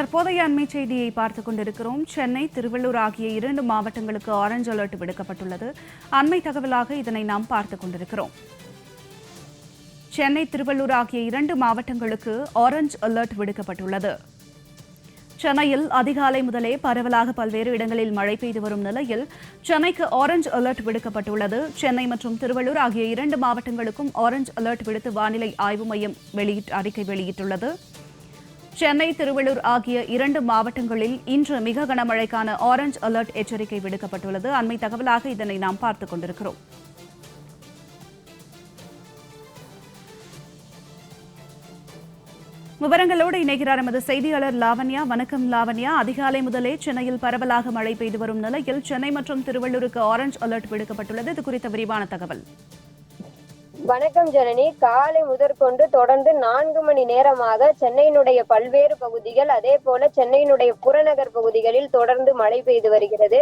தற்போதைய அண்மை செய்தியை பார்த்துக் கொண்டிருக்கிறோம். சென்னை திருவள்ளூர் ஆகிய இரண்டு மாவட்டங்களுக்கு ஆரஞ்சு அலர்ட் விடுக்கப்பட்டுள்ளது. அண்மை தகவலாக இதனை நாம் பார்த்துக் கொண்டிருக்கிறோம். சென்னை திருவள்ளூர் ஆகிய இரண்டு மாவட்டங்களுக்கு ஆரஞ்சு அலர்ட் விடுக்கப்பட்டுள்ளது. சென்னையில் அதிகாலை முதலே பரவலாக பல்வேறு இடங்களில் மழை பெய்து வரும் நிலையில் சென்னைக்கு ஆரஞ்சு அலர்ட் விடுக்கப்பட்டுள்ளது. சென்னை மற்றும் திருவள்ளூர் ஆகிய இரண்டு மாவட்டங்களுக்கும் ஆரஞ்சு அலர்ட் விடுத்து வானிலை ஆய்வு மையம் வெளியிட்டு அறிக்கை வெளியிட்டுள்ளது. சென்னை திருவள்ளூர் ஆகிய இரண்டு மாவட்டங்களில் இன்று மிக கனமழைக்கான ஆரஞ்ச் அலர்ட் எச்சரிக்கை விடுக்கப்பட்டுள்ளது. அண்மை தகவலாக இதனை நாம் பார்த்துக் கொண்டிருக்கிறோம். விவரங்களோடு இணைகிறார் எமது செய்தியாளர் லாவண்யா. வணக்கம் லாவண்யா. அதிகாலை முதலே சென்னையில் பரவலாக மழை பெய்து வரும் நிலையில் சென்னை மற்றும் திருவள்ளூருக்கு ஆரஞ்சு அலர்ட் விடுக்கப்பட்டுள்ளது. இது குறித்த விரிவான தகவல். வணக்கம் ஜனனி. காலை முதற்கொண்டு தொடர்ந்து நான்கு மணி நேரமாக சென்னையினுடைய பல்வேறு பகுதிகள் அதே போல சென்னையினுடைய புறநகர் பகுதிகளில் தொடர்ந்து மழை பெய்து வருகிறது.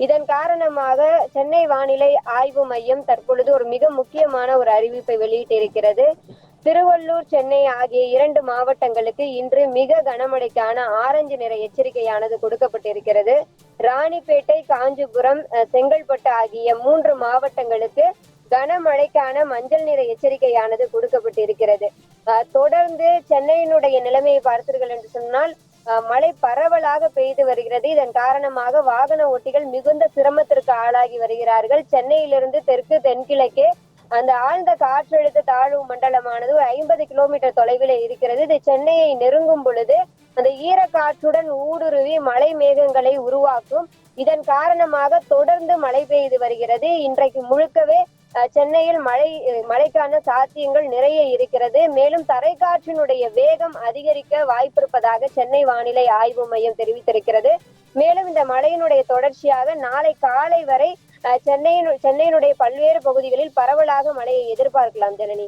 இதன் காரணமாக சென்னை வானிலை ஆய்வு மையம் தற்பொழுது ஒரு மிக முக்கியமான ஒரு அறிவிப்பை வெளியிட்டிருக்கிறது. திருவள்ளூர் சென்னை ஆகிய இரண்டு மாவட்டங்களுக்கு இன்று மிக கனமழைக்கான ஆரஞ்சு நிற எச்சரிக்கையானது கொடுக்கப்பட்டிருக்கிறது. ராணிப்பேட்டை காஞ்சிபுரம் அஹ், செங்கல்பட்டு ஆகிய மூன்று மாவட்டங்களுக்கு கனமழைக்கான மஞ்சள் நிற எச்சரிக்கையானது கொடுக்கப்பட்டிருக்கிறது. அஹ், தொடர்ந்து சென்னையினுடைய நிலைமையை பார்த்தீர்கள் என்று சொன்னால் மழை பரவலாக பெய்து வருகிறது. இதன் காரணமாக வாகன ஓட்டிகள் மிகுந்த சிரமத்திற்கு ஆளாகி வருகிறார்கள். சென்னையிலிருந்து தெற்கு தென்கிழக்கே அந்த ஆழ்ந்த காற்றழுத்த தாழ்வு மண்டலமானது ஒரு ஐம்பது கிலோமீட்டர் தொலைவில் இருக்கிறது. இது சென்னையை நெருங்கும் பொழுது அந்த ஈரக்காற்றுடன் ஊடுருவி மழை மேகங்களை உருவாக்கும். இதன் காரணமாக தொடர்ந்து மழை பெய்து வருகிறது. இன்றைக்கு முழுக்கவே சென்னையில் மழை மழைக்கான சாத்தியங்கள் நிறைய இருக்கிறது. மேலும் தரைக்காற்றினுடைய வேகம் அதிகரிக்க வாய்ப்பிருப்பதாக சென்னை வானிலை ஆய்வு மையம் தெரிவித்திருக்கிறது. மேலும் இந்த மழையினுடைய தொடர்ச்சியாக நாளை காலை வரை அஹ், சென்னையின் சென்னையினுடைய பல்வேறு பகுதிகளில் பரவலாக மழையை எதிர்பார்க்கலாம் ஜனனி.